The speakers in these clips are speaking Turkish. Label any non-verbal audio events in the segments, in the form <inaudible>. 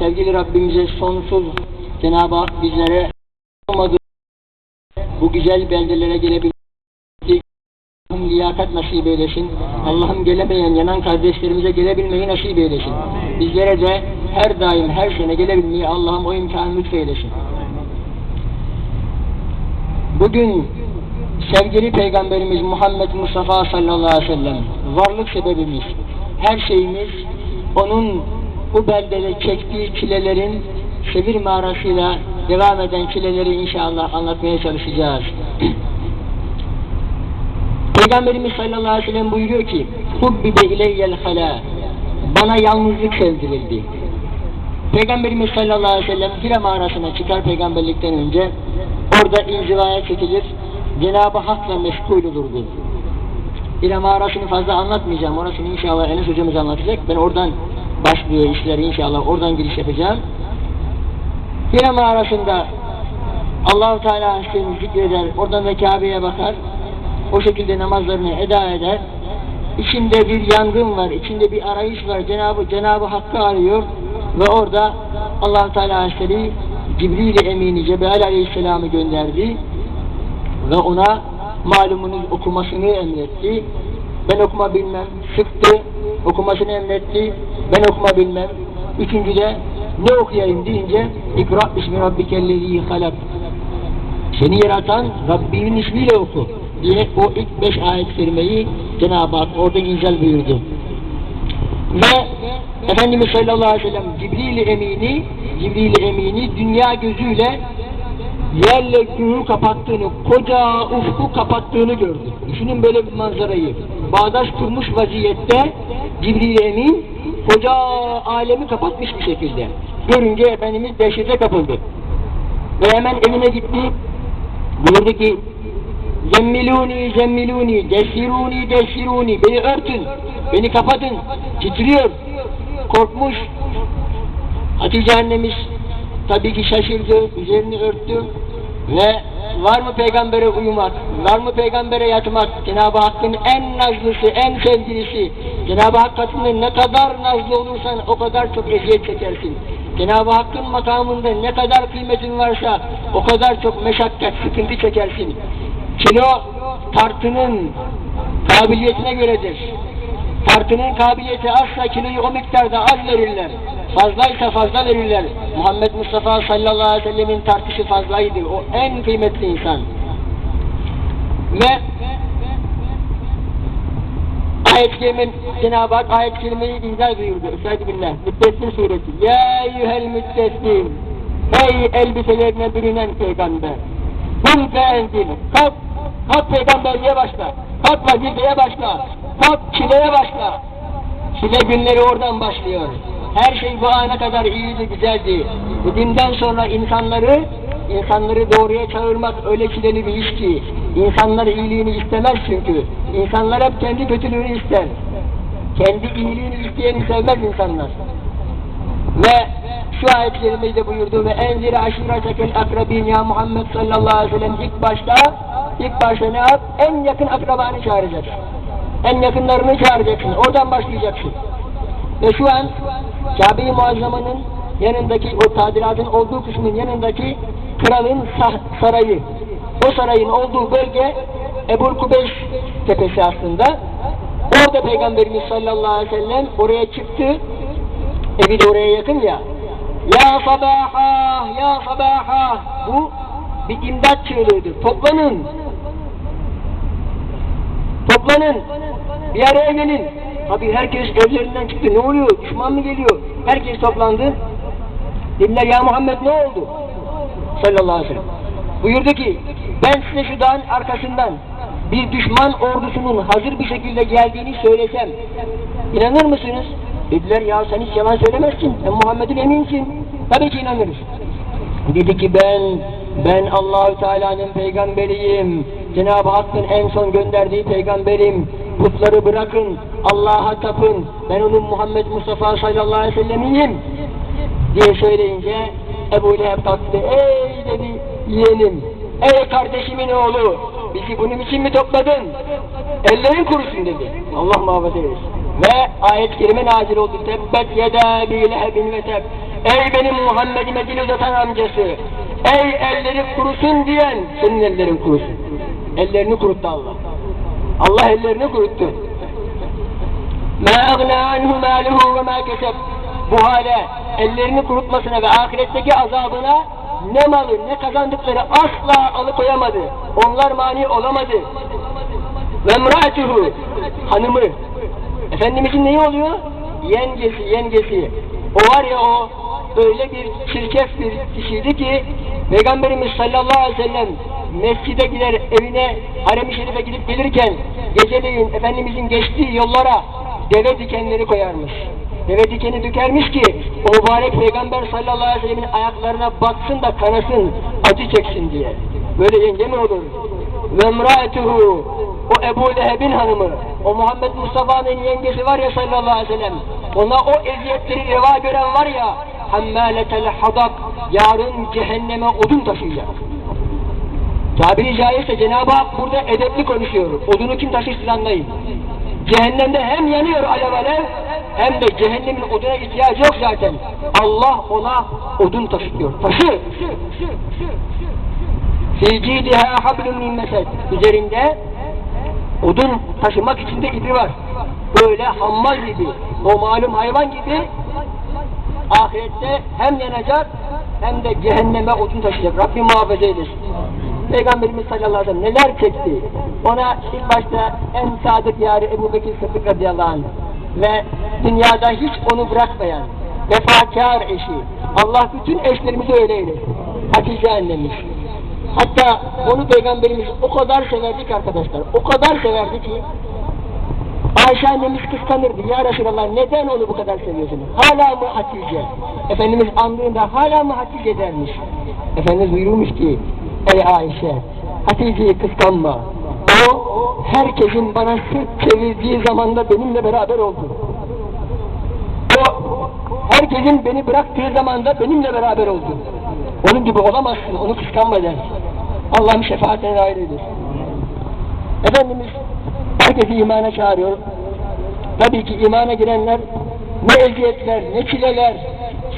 sevgili Rabbimize sonsuz Cenab-ı Hak bizlere bu güzel beldelere gelebilmek Allah'ım liyakat nasip eylesin. Allah'ım gelemeyen yanan kardeşlerimize gelebilmeyi nasip eylesin. Bizlere de her daim her sene gelebilmeyi Allah'ım o imkanı lütfeylesin. Bugün sevgili Peygamberimiz Muhammed Mustafa sallallahu aleyhi ve sellem varlık sebebimiz, her şeyimiz onun bu beldede çektiği çilelerin Sevir mağarasıyla devam eden çileleri inşallah anlatmaya çalışacağız. <clears throat> Peygamberimiz sallallahu aleyhi ve sellem buyuruyor ki Hubbibe ileyyel halâ Bana yalnızlık sevdirildi. Peygamberimiz sallallahu aleyhi ve sellem Hira mağarasına çıkar peygamberlikten önce orada inzivaya çekilir Cenab-ı Hak'la meşgul olurdu. Hira mağarasını fazla anlatmayacağım. Orasını inşallah Enes hocamız anlatacak. Ben oradan başlıyor işleri inşallah. Oradan giriş yapacağım. Hira mağarasında Allahu Teala Hazretleri zikreder. Oradan da Kabe'ye bakar. O şekilde namazlarını eda eder. İçinde bir yangın var, içinde bir arayış var. Cenabı Cenabı Hakk'ı arıyor ve orada Allah Teala Hazretleri Cibril Emini Cebrail Aleyhisselam'ı gönderdi ve ona malumunuz okumasını emretti. Ben okuma bilmem. Sıktı, okumasını emretti. Ben okuma bilmem. Üçüncüde ne okuyayım deyince İkra bismi rabbikellezi halak. Seni yaratan Rabbimin ismiyle oku diye o ilk beş ayet-i kerimeyi Cenab-ı Hak orada inzal buyurdu. Ve Efendimiz sallallahu aleyhi ve sellem Cibril Emini Cibril Emini dünya gözüyle yerle göğü kapattığını, koca ufku kapattığını gördü. Düşünün böyle bir manzarayı. Bağdaş kurmuş vaziyette Cibril Emin koca alemi kapatmış bir şekilde. Görünce Efendimiz dehşete kapıldı. Ve hemen evine gitti. Buyurdu ki Zemmiluni, zemmiluni, desiruni, desiruni. Beni örtün, beni kapatın. Titriyor, korkmuş. Hatice annemiz tabii ki şaşırdı, üzerini örttü ve var mı peygambere uyumak, var mı peygambere yatmak, Cenab-ı Hakk'ın en nazlısı, en sevgilisi, Cenab-ı Hak katında ne kadar nazlı olursan o kadar çok eziyet çekersin. Cenab-ı Hakk'ın makamında ne kadar kıymetin varsa o kadar çok meşakkat, sıkıntı çekersin. Kilo tartının kabiliyetine göredir. Tartının kabiliyeti azsa kiloyu o miktarda az verirler. Fazlaysa fazla verirler. Muhammed Mustafa sallallahu aleyhi ve sellemin tartışı fazlaydı. O en kıymetli insan. Ve ayet-i kerimenin Cenab-ı Hak ayet-i kerimeyi izah buyurdu. Billah. Müddessir suresi. Ya eyyuhel müddessir. Ey elbiselerine bürünen peygamber. Kul feenzil. Kalk. Kalk peygamberliğe başla. Kalk vazifeye başla. Kalk çileye başla. Çile günleri oradan başlıyor. Her şey bu ana kadar iyiydi, güzeldi. Bu dinden sonra insanları insanları doğruya çağırmak öyle çileli bir iş ki insanlar iyiliğini istemez çünkü. İnsanlar hep kendi kötülüğünü ister. Kendi iyiliğini isteyeni sevmez insanlar. Ve şu ayet-i kerimeyi de buyurdu ve enzire aşiretekel akrabin ya Muhammed sallallahu aleyhi ve sellem ilk başta ilk başta ne yap? En yakın akrabanı çağıracaksın. En yakınlarını çağıracaksın. Oradan başlayacaksın. Ve şu an Kabe-i Muazzama'nın yanındaki o tadilatın olduğu kısmın yanındaki kralın sarayı. O sarayın olduğu bölge Ebul Kubeys tepesi aslında. Orada Peygamberimiz sallallahu aleyhi ve sellem oraya çıktı. Evi de oraya yakın ya. Ya sabaha, ya sabaha. Bu bir imdat çığlığıdır. Toplanın. Toplanın. Bir araya gelin. Tabi herkes evlerinden çıktı. Ne oluyor? Düşman mı geliyor? Herkes toplandı. Dediler ya Muhammed ne oldu? Sallallahu aleyhi ve sellem. Buyurdu ki ben size şu dağın arkasından bir düşman ordusunun hazır bir şekilde geldiğini söylesem inanır mısınız? Dediler ya sen hiç yalan söylemezsin. Sen Muhammed'in eminsin. Tabii ki inanırız. Dedi ki ben ben Allahü Teala'nın peygamberiyim. Cenab-ı Hakk'ın en son gönderdiği peygamberim. Putları bırakın. Allah'a tapın. Ben onun Muhammed Mustafa sallallahu aleyhi ve sellemiyim. Diye söyleyince Ebu Leheb kalktı. Ey dedi yeğenim. Ey kardeşimin oğlu. Bizi bunun için mi topladın? Ellerin kurusun dedi. Allah muhafaza eylesin. Ve ayet-i kerime nazil oldu. Tebbet yeda bi lehebin ve teb. Ey benim Muhammed'ime dil uzatan amcası. Ey elleri kurusun diyen senin ellerin kurusun. Ellerini kuruttu Allah. Allah ellerini kuruttu. مَا اَغْنَى عَنْهُ مَالُهُ وَمَا كَسَبْ Bu hale ellerini kurutmasına ve ahiretteki azabına ne malı ne kazandıkları asla alıkoyamadı. Onlar mani olamadı. Ve emra'atuhu hanımı. Efendimizin neyi oluyor? Yengesi, yengesi. O var ya o öyle bir çirkef bir kişiydi ki Peygamberimiz sallallahu aleyhi ve sellem mescide gider evine harem-i şerife gidip gelirken geceleyin Efendimizin geçtiği yollara deve dikenleri koyarmış. Deve dikeni dükermiş ki o mübarek Peygamber sallallahu aleyhi ve sellemin ayaklarına batsın da kanasın, acı çeksin diye. Böyle yenge mi olur? Ve emra'etuhu o Ebu Leheb'in hanımı, o Muhammed Mustafa'nın yengesi var ya sallallahu aleyhi ve sellem, ona o eziyetleri reva gören var ya, hemmâletel hadak, yarın cehenneme odun taşıyacak. Tabiri caizse Cenab-ı Hak burada edepli konuşuyor. Odunu kim taşır siz anlayın. Cehennemde hem yanıyor alev alev, hem de cehennemin oduna ihtiyacı yok zaten. Allah ona odun taşıyor. Taşı. Fî cidiha hablum min mesed. Üzerinde odun taşımak için de ipi var. Böyle hammal gibi, o malum hayvan gibi ahirette hem yanacak hem de cehenneme odun taşıyacak. Rabbim muhafaza eylesin. Peygamberimiz sallallahu aleyhi ve sellem neler çekti. Ona ilk başta en sadık yarı Ebu Bekir Sıddık radıyallahu anh ve dünyada hiç onu bırakmayan vefakar eşi. Allah bütün eşlerimizi öyle eylesin. Hatice annemiz. Hatta onu Peygamberimiz o kadar severdi ki arkadaşlar. O kadar severdi ki Ayşe annemiz kıskanırdı. Ya Resulallah neden onu bu kadar seviyorsunuz? Hala mı Hatice? Efendimiz andığında hala mı Hatice dermiş. Efendimiz buyurmuş ki Ey Ayşe Hatice'yi kıskanma. O herkesin bana sırt çevirdiği zamanda benimle beraber oldu. O herkesin beni bıraktığı zamanda benimle beraber oldu. Onun gibi olamazsın, onu kıskanma der. Allah'ım şefaatine nail. Efendimiz herkesi imana çağırıyor. Tabii ki imana girenler ne eziyetler, ne çileler.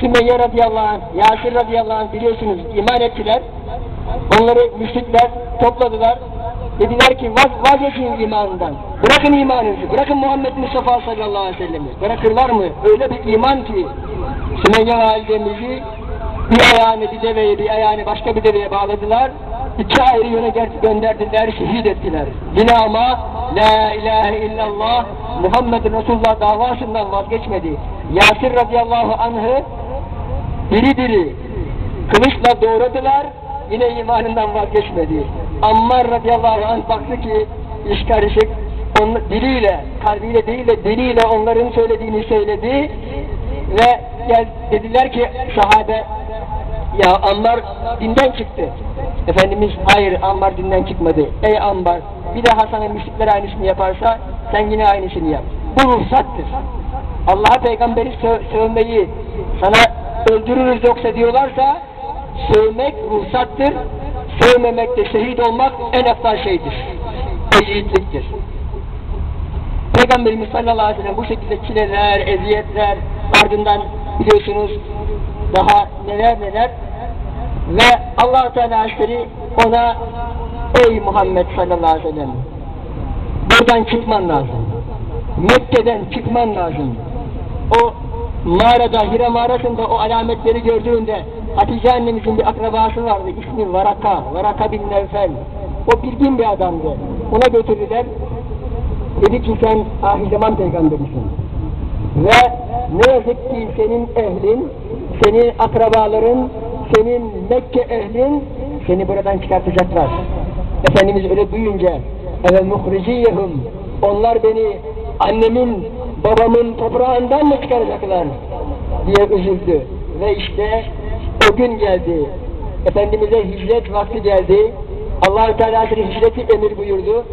Sümeyye radıyallahu anh, Yasir radıyallahu anh biliyorsunuz iman ettiler. Onları müşrikler topladılar. Dediler ki vaz, vazgeçin imanından. Bırakın imanınızı. Bırakın Muhammed Mustafa sallallahu aleyhi ve sellemi. Bırakırlar mı? Öyle bir iman ki Sümeyye validemizi bir ayağını bir deveye bir ayağını başka bir deveye bağladılar. İki ayrı yöne gö- gönderdiler, şehit ettiler. Yine ama La ilahe illallah Muhammed Resulullah davasından vazgeçmedi. Yasir radıyallahu anh'ı diri diri kılıçla doğradılar. Yine imanından vazgeçmedi. Ammar radıyallahu anh baktı ki iş karışık. Onun diliyle, kalbiyle değil de diliyle onların söylediğini söyledi. Ve gel, dediler ki sahabe ya Ammar dinden çıktı. Efendimiz hayır Ammar dinden çıkmadı. Ey Ammar bir daha sana müşrikler aynısını yaparsa sen yine aynısını yap. Bu ruhsattır. Allah'a peygamberi sö- sövmeyi sana öldürürüz yoksa diyorlarsa sövmek ruhsattır. Sövmemek de şehit olmak en eftal şeydir. Eşitliktir. Peygamberimiz sallallahu aleyhi ve sellem bu şekilde çileler, eziyetler ardından biliyorsunuz daha neler neler ve allah Teala Hazretleri ona ey Muhammed sallallahu aleyhi ve sellem buradan çıkman lazım. Mekke'den çıkman lazım. O mağarada, Hira mağarasında o alametleri gördüğünde Hatice annemizin bir akrabası vardı. ismi Varaka. Varaka bin Nevfel. O bilgin bir adamdı. Ona götürdüler. Dedi ki sen ahir zaman peygamberisin. Ve ne yazık ki senin ehlin, senin akrabaların, senin Mekke ehlin seni buradan çıkartacaklar. Efendimiz öyle duyunca ve muhriciyehum onlar beni annemin, babamın toprağından mı çıkaracaklar diye üzüldü. Ve işte o gün geldi. Efendimiz'e hicret vakti geldi. allah Teala Hazretleri hicreti emir buyurdu.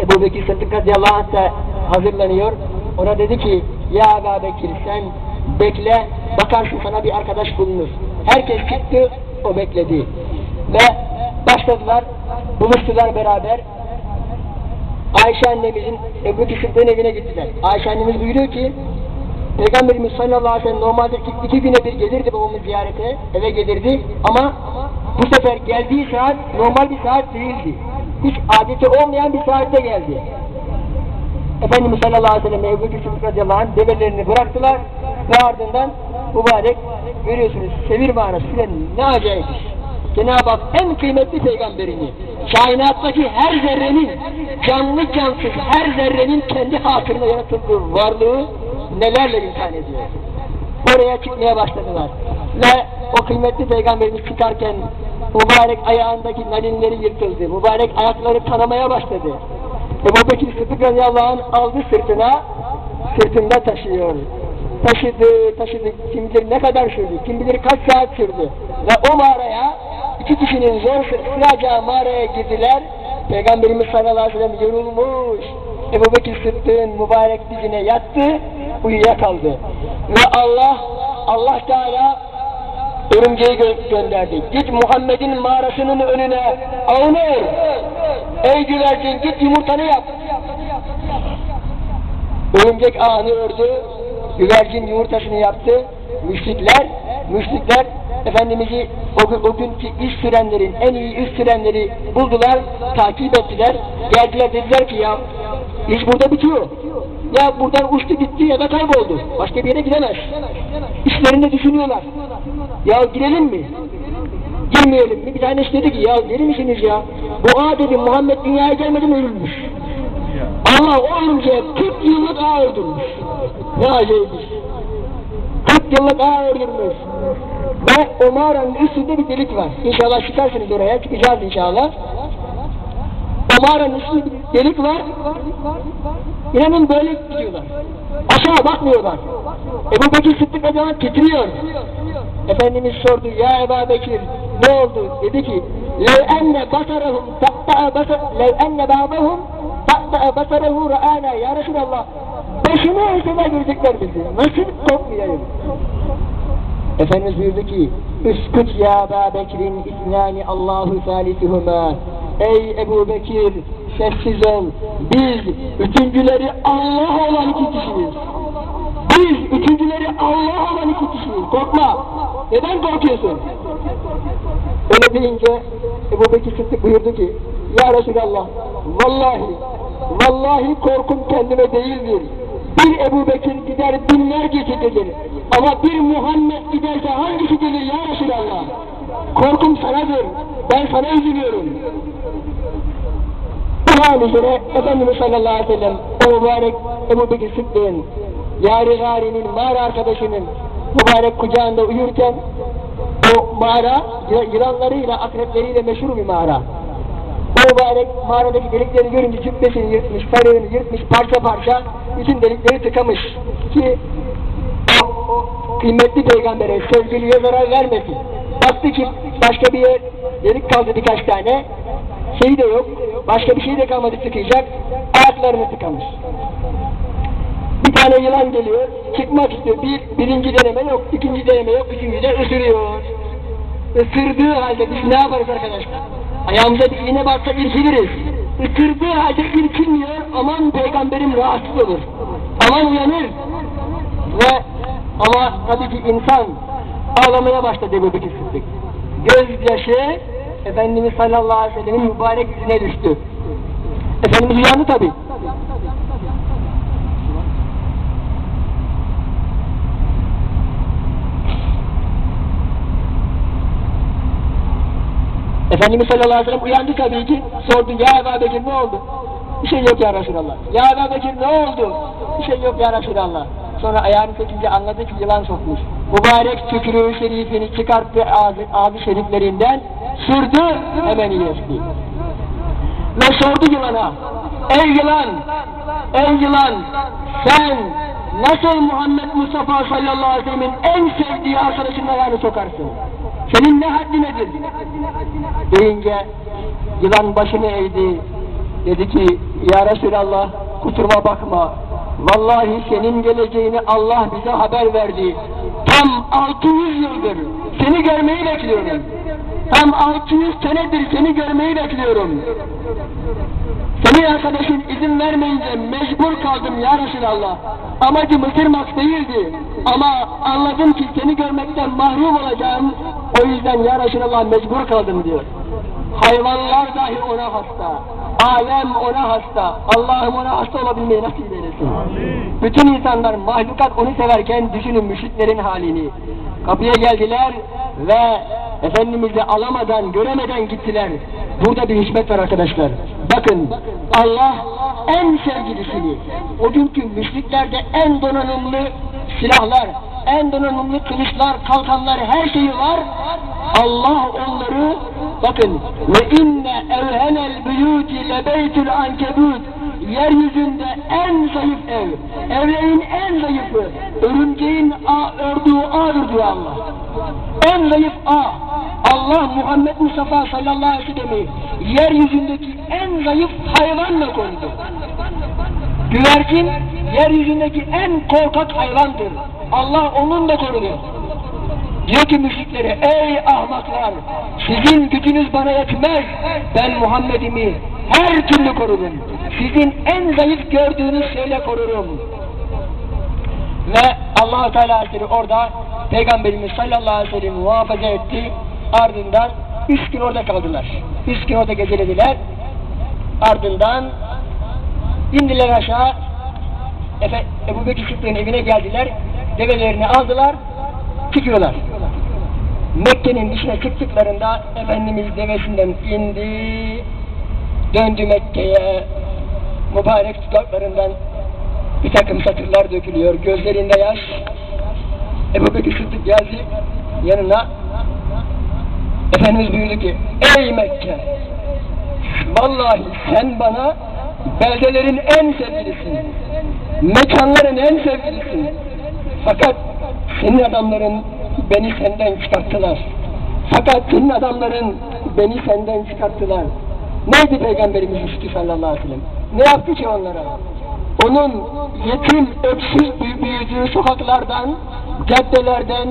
Ebu Bekir Sıddık radıyallahu anh da hazırlanıyor. Ona dedi ki ya Ebu Bekir sen bekle bakarsın sana bir arkadaş bulunur. Herkes çıktı o bekledi. Ve başladılar buluştular beraber. Ayşe annemizin Ebu Bekir Sıddık'ın evine gittiler. Ayşe annemiz buyuruyor ki Peygamberimiz sallallahu aleyhi ve sellem normalde iki, güne bir gelirdi babamı ziyarete, eve gelirdi ama bu sefer geldiği saat normal bir saat değildi. Hiç adeti olmayan bir saatte geldi. Efendimiz sallallahu aleyhi ve sellem Ebu Sıddık radıyallahu anh develerini bıraktılar ve ardından mübarek görüyorsunuz sevir manası filan ne acayip. Cenab-ı Hak en kıymetli peygamberini kainattaki her zerrenin canlı cansız her zerrenin kendi hatırına yaratıldığı varlığı nelerle imtihan ediyor. Oraya çıkmaya başladılar. Ve o kıymetli peygamberimiz çıkarken mübarek ayağındaki nalinleri yırtıldı. Mübarek ayakları tanımaya başladı. Ebu Bekir Sıddık radıyallahu anh aldı sırtına, sırtında taşıyor. Taşıdı, taşıdı. Kim bilir ne kadar sürdü, kim bilir kaç saat sürdü. Ve o mağaraya, iki kişinin zor sığacağı mağaraya girdiler. Peygamberimiz sallallahu aleyhi ve sellem yorulmuş. Ebu Bekir Sıddık'ın mübarek dizine yattı, uyuyakaldı. Ve Allah, Allah Teala örümceği gö- gönderdi. Git Muhammed'in mağarasının önüne ağını ör. Ey güvercin git yumurtanı yap. Örümcek ağını ördü. Güvercin yumurtasını yaptı. Müşrikler, müşrikler Efendimiz'i o, gün- o günkü iş sürenlerin, en iyi iş sürenleri buldular, takip ettiler. Geldiler dediler ki ya iş burada bitiyor. Ya buradan uçtu gitti ya da kayboldu. Başka bir yere gidemez. İşlerinde düşünüyorlar. Ya girelim mi? Girmeyelim mi? Bir tanesi dedi ki ya deli misiniz ya? Bu ağa dedi Muhammed dünyaya gelmeden ölülmüş. Allah o örümceğe 40 yıllık ağ öldürmüş. Ne acayip iş. 40 yıllık ağ öldürmüş. Ve o mağaranın üstünde bir delik var. İnşallah çıkarsınız oraya. Çıkacağız inşallah. Mağaranın üstünde delik var. İnanın böyle gidiyorlar. Aşağı bakmıyorlar. Ebu Bekir Sıddık Radyalan titriyor. Efendimiz sordu ya Ebu Bekir ne oldu? Dedi ki lev enne basarahum ta'ta'a basar lev enne ba'dahum ta'ta'a basarahu ra'ana ya Resulallah başını eğsene görecekler bizi. Nasıl korkmayayım? Efendimiz buyurdu ki Üsküt ya Ebu Bekir'in isnani Allahu salisuhuma Ey Ebu Bekir sessiz ol. Biz üçüncüleri Allah olan iki kişiyiz. Biz üçüncüleri Allah olan iki kişiyiz. Korkma. Neden korkuyorsun? Öyle deyince Ebu Bekir Sıddık buyurdu ki Ya Resulallah vallahi vallahi korkum kendime değildir. Bir Ebu Bekir gider binlercesi gelir. Ama bir Muhammed giderse hangisi gelir ya Resulallah? Korkum sanadır. Ben sana üzülüyorum. Bu hal üzere Efendimiz sallallahu aleyhi ve sellem o mübarek Ebu Bekir Sıddık'ın Yari Gari'nin mağara arkadaşının mübarek kucağında uyurken o mağara yılanlarıyla, akrepleriyle meşhur bir mağara. O mübarek mağaradaki delikleri görünce cübbesini yırtmış, sarığını yırtmış parça parça bütün delikleri tıkamış ki o, o kıymetli peygambere, sevgiliye zarar vermesin. Baktı ki başka bir yer, delik kaldı birkaç tane, şeyi de yok, başka bir şey de kalmadı tıkayacak, ayaklarını tıkamış. Bir tane yılan geliyor, çıkmak istiyor. Bir, birinci deneme yok, ikinci deneme yok, üçüncü de ısırıyor. Isırdığı halde biz ne yaparız arkadaşlar? Ayağımıza bir iğne batsa irkiliriz. Isırdığı halde irkilmiyor, aman peygamberim rahatsız olur. Aman uyanır. Ve ama tabii ki insan ağlamaya başladı Ebu Bekir Sıddık. Gözyaşı Efendimiz sallallahu aleyhi ve sellemin mübarek yüzüne düştü. Efendimiz uyandı tabii. Efendimiz sallallahu aleyhi ve sellem uyandı tabii ki. Sordu ya Ebu Bekir ne oldu? Bir şey yok ya Resulallah. Ya Ebu Bekir ne oldu? Bir şey yok ya Resulallah. Sonra ayağını çekince anladı ki yılan sokmuş. Mübarek tükürüğü şerifini çıkarttı ağzı, ağzı şeriflerinden. Sürdü hemen iyileşti. Ve sordu yılana. Ey yılan! Ey yılan! Sen nasıl Muhammed Mustafa sallallahu aleyhi ve en sevdiği arkadaşının ayağını sokarsın? Senin ne haddi nedir? Deyince yılan başını eğdi. Dedi ki ya Resulallah kusuruma bakma. Vallahi senin geleceğini Allah bize haber verdi. Tam 600 yıldır seni görmeyi bekliyorum. Tam 600 senedir seni görmeyi bekliyorum. Senin arkadaşın izin vermeyince mecbur kaldım ya Resulallah. Amacım ısırmak değildi. Ama anladım ki seni görmekten mahrum olacağım. O yüzden ya Resulallah mecbur kaldım diyor. Hayvanlar dahi ona hasta. Alem ona hasta. Allah'ım ona hasta olabilmeyi nasip eylesin. Bütün insanlar, mahlukat onu severken düşünün müşriklerin halini. Kapıya geldiler ve Efendimiz'i alamadan, göremeden gittiler. Burada bir hikmet var arkadaşlar. Bakın Allah en sevgilisini, o günkü müşriklerde en donanımlı silahlar, en donanımlı kılıçlar, kalkanlar, her şeyi var. Allah onları bakın ve inne evhenel buyuti lebeytül ankebut yeryüzünde en zayıf ev, evlerin en zayıfı, örümceğin ağ, ördüğü ağdır diyor Allah. En zayıf ağ. Allah Muhammed Mustafa sallallahu aleyhi ve sellem'i yeryüzündeki en zayıf hayvanla koydu. Güvercin yeryüzündeki en korkak hayvandır. Allah onun da korudu. Diyor ki müşriklere, ey ahmaklar, sizin gücünüz bana yetmez. Ben Muhammed'imi her türlü korurum. Sizin en zayıf gördüğünüz şeyle korurum. Ve allah Teala Hazretleri orada Peygamberimiz sallallahu aleyhi ve sellem muhafaza etti. Ardından üç gün orada kaldılar. Üç gün orada gecelediler. Ardından indiler aşağı. Efe, Ebu Bekir Sıddık'ın evine geldiler. Develerini aldılar. Çıkıyorlar. Mekke'nin dışına çıktıklarında Efendimiz devesinden indi. Döndü Mekke'ye. Mübarek dudaklarından bir takım satırlar dökülüyor. Gözlerinde yaş. Ebu Bekir Sıddık geldi yanına. Efendimiz buyurdu ki Ey Mekke! Vallahi sen bana beldelerin en sevgilisin. Mekanların en sevgilisin. Fakat senin adamların beni senden çıkarttılar. Fakat senin adamların beni senden çıkarttılar. Neydi Peygamberimiz Müslü sallallahu aleyhi ve sellem? Ne yaptı ki onlara? Onun yetim, öksüz büyü- büyüdüğü sokaklardan, caddelerden,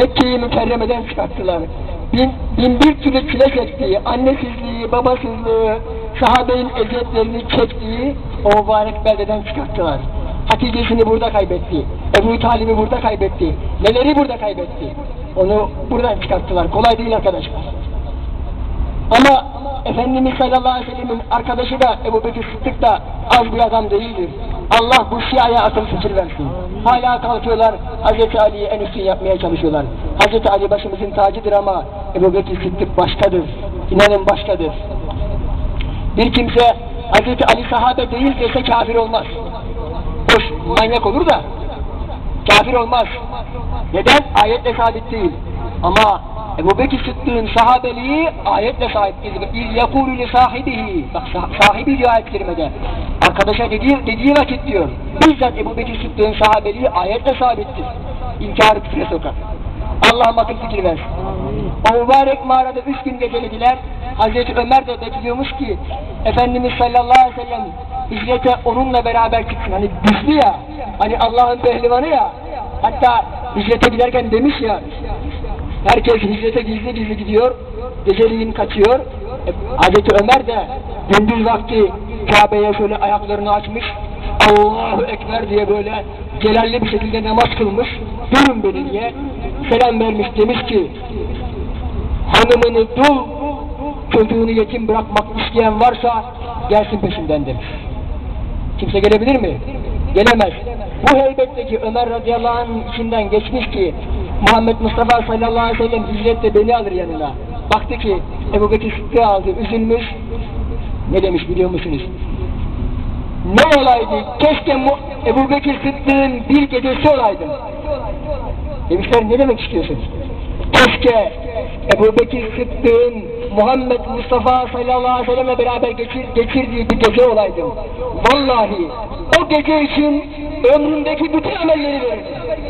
Mekke'yi mükerremeden çıkarttılar. Bin, bin bir türlü çile çektiği, annesizliği, babasızlığı, sahabenin eziyetlerini çektiği o mübarek beldeden çıkarttılar. Hatice'sini burada kaybetti. Ebu Talib'i burada kaybetti. Neleri burada kaybetti. Onu buradan çıkarttılar. Kolay değil arkadaşlar. Ama Efendimiz sallallahu aleyhi ve sellemin arkadaşı da Ebu Bekir Sıddık da az bir adam değildir. Allah bu şiaya akıl fikir versin. Hala kalkıyorlar Hazreti Ali'yi en üstün yapmaya çalışıyorlar. Hazreti Ali başımızın tacıdır ama Ebu Bekir Sıddık başkadır. İnanın başkadır. Bir kimse Hazreti Ali sahabe değil dese kafir olmaz. Hoş manyak olur da kafir olmaz. Neden? Ayetle sabit değil. Ama Ebu Bekir Sıddık'ın sahabeliği ayetle sabit. İz yakulu li sahibihi. Bak sah- sahibi diyor ayet-i kerimede. Arkadaşa dediği, dediği vakit diyor. Bizzat Ebu Bekir Sıddık'ın sahabeliği ayetle sabittir. İnkarı küfre sokar. Allah'ım akıl fikir versin. O mübarek mağarada üç gün gecelediler. Hazreti Ömer de bekliyormuş ki Efendimiz sallallahu aleyhi ve sellem hicrete onunla beraber çıksın. Hani güçlü ya. Hani Allah'ın pehlivanı ya. Hatta hicrete giderken demiş ya herkes hicrete gizli gizli gidiyor. Geceliğin kaçıyor. E, Hazreti Ömer de gündüz vakti Kabe'ye şöyle ayaklarını açmış. Allahu Ekber diye böyle celalli bir şekilde namaz kılmış. Durun beni diye selam vermiş demiş ki hanımını dul çocuğunu yetim bırakmak isteyen varsa gelsin peşimden demiş. Kimse gelebilir mi? Gelemez. Bu heybetteki Ömer radıyallahu anh'ın içinden geçmiş ki Muhammed Mustafa sallallahu aleyhi ve sellem hicrette beni alır yanına. Baktı ki Ebu Bekir Sıddık'ı aldı, üzülmüş. Ne demiş biliyor musunuz? Ne olaydı? Keşke Ebu Bekir Sıddık'ın bir gecesi olaydı. Demişler ne demek istiyorsun? Keşke Ebu Bekir Sıddık'ın Muhammed Mustafa sallallahu aleyhi ve sellem'le beraber geçir, geçirdiği bir gece olaydım. Vallahi o gece için ömrümdeki bütün amelleri verirdim.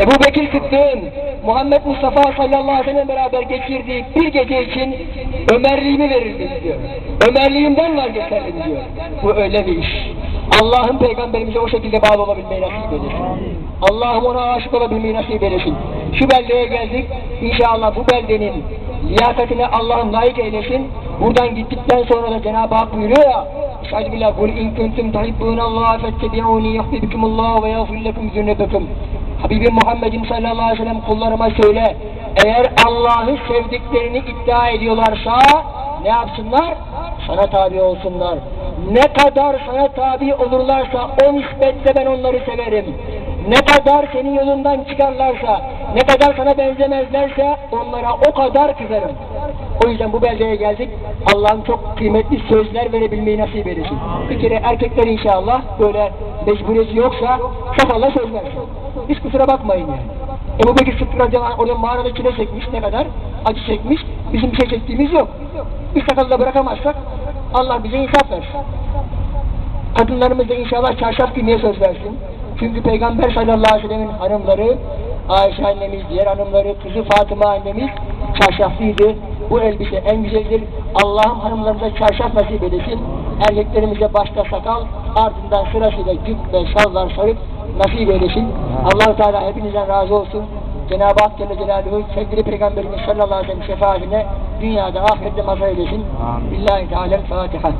Ebu Bekir Sıddık'ın Muhammed Mustafa sallallahu aleyhi ve sellem beraber geçirdiği bir gece için Ömerliğimi verirdim diyor. Ömerliğimden vazgeçerdim diyor. Bu öyle bir iş. Allah'ın peygamberimize o şekilde bağlı olabilmeyi nasip eylesin. Allah'ım ona aşık olabilmeyi nasip eylesin. Şu beldeye geldik. İnşallah bu beldenin liyakatine Allah'ım layık eylesin. Buradan gittikten sonra da Cenab-ı Hak buyuruyor ya Estaizu billah. Kul in kuntum tuhibbunallaha fettebi'uni yuhbibkumullah ve yaghfir lekum zunubakum. Habibim Muhammed'im sallallahu aleyhi ve sellem kullarıma söyle. Eğer Allah'ı sevdiklerini iddia ediyorlarsa ne yapsınlar? Sana tabi olsunlar. Ne kadar sana tabi olurlarsa o nispetle ben onları severim. Ne kadar senin yolundan çıkarlarsa, ne kadar sana benzemezlerse onlara o kadar kızarım. O yüzden bu beldeye geldik. Allah'ın çok kıymetli sözler verebilmeyi nasip eylesin. Bir kere erkekler inşallah böyle mecburiyeti yoksa kafala söz versin. Hiç kusura bakmayın yani. Ebu Bekir Sıddık radıyallahu anh orada mağarada çile çekmiş ne kadar? Acı çekmiş. Bizim bir şey çektiğimiz yok. Bir sakalı da bırakamazsak Allah bize insaf versin. Kadınlarımız da inşallah çarşaf giymeye söz versin. Çünkü Peygamber sallallahu aleyhi ve sellemin hanımları, Ayşe annemiz, diğer hanımları, kızı Fatıma annemiz çarşaflıydı. Bu elbise en güzeldir. Allah'ım hanımlarımıza çarşaf nasip edesin. Erkeklerimize başta sakal, ardından sırasıyla cübbe, şalvar sarıp nasip eylesin. allah Teala hepinizden razı olsun. Cenab-ı Hak Celle Celaluhu sevgili Peygamberimiz sallallahu aleyhi ve sellem şefaatine dünyada ahirette mazhar eylesin. Billahi Teala Fatiha.